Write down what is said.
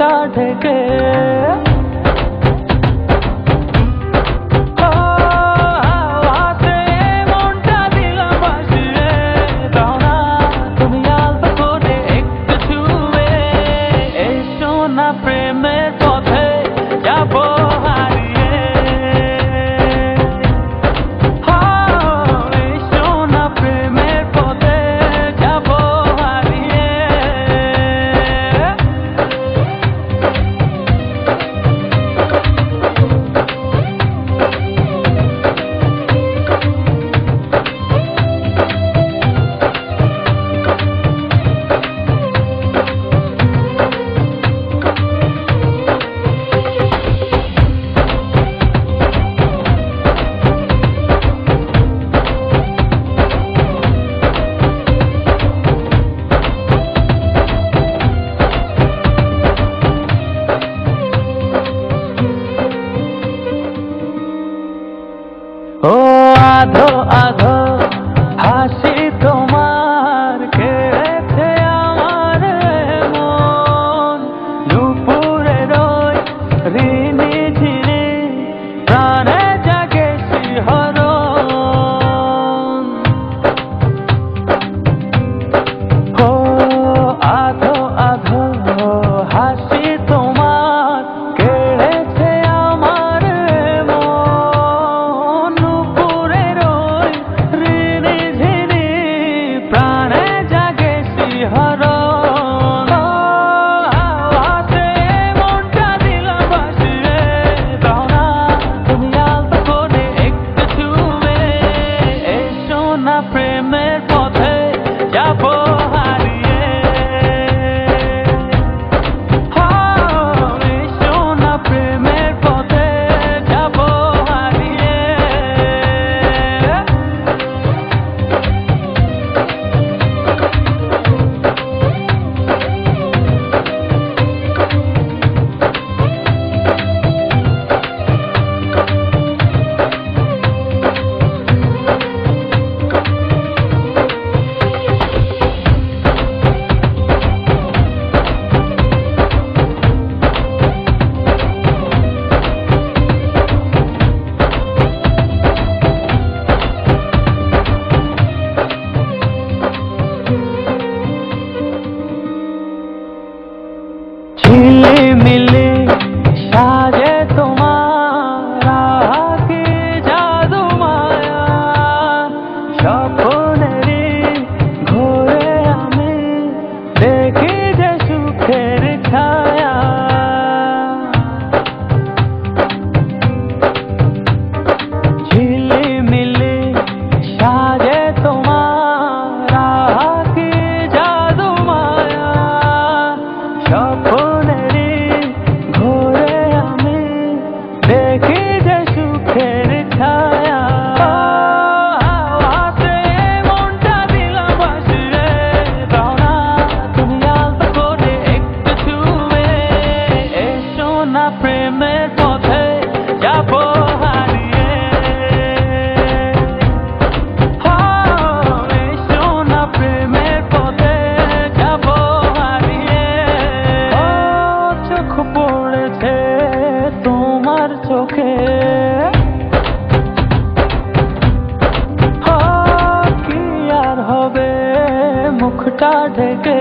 लौटा के ও আধো আধো। i primer প্রেমের পথে যাব হারিয়ে। সোনা প্রেমের পথে যাব হারিয়ে। চোখ পড়েছে তোমার চোখে। মুখটা ঢেকে?